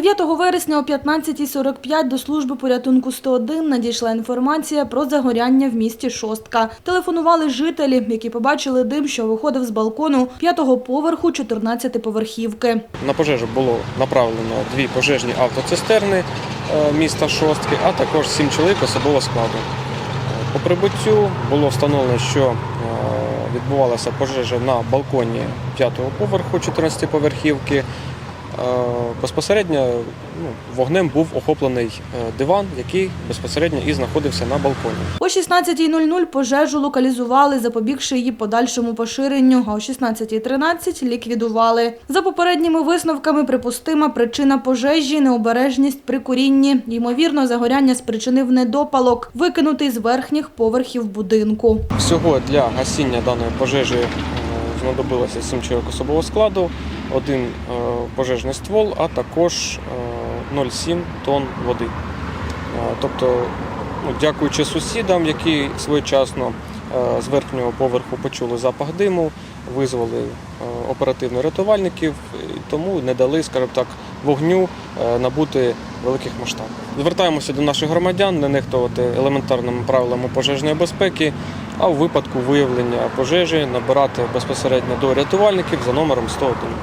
9 вересня о 15.45 до служби порятунку 101 надійшла інформація про загоряння в місті Шостка. Телефонували жителі, які побачили дим, що виходив з балкону п'ятого поверху 14-поверхівки. На пожежу було направлено дві пожежні автоцистерни е, міста Шостки, а також сім чоловік особового складу. По прибуттю було встановлено, що е, відбувалася пожежа на балконі п'ятого поверху 14-поверхівки. Е, Безпосередньо ну, вогнем був охоплений е, диван, який безпосередньо і знаходився на балконі. О 16.00 пожежу локалізували, запобігши її подальшому поширенню, а о 16.13 ліквідували. За попередніми висновками, припустима причина пожежі – необережність при курінні. Ймовірно, загоряння спричинив недопалок, викинутий з верхніх поверхів будинку. Всього для гасіння даної пожежі е, знадобилося 7 чоловік особового складу, один е, пожежний ствол, а також е, 0,7 тонн води. Е, Тобто, ну, дякуючи сусідам, які своєчасно е, з верхнього поверху почули запах диму, визвали е, оперативно рятувальників, тому не дали, скажімо так, вогню е, набути великих масштабів. Звертаємося до наших громадян не нехтувати елементарними правилами пожежної безпеки, а у випадку виявлення пожежі набирати безпосередньо до рятувальників за номером 101.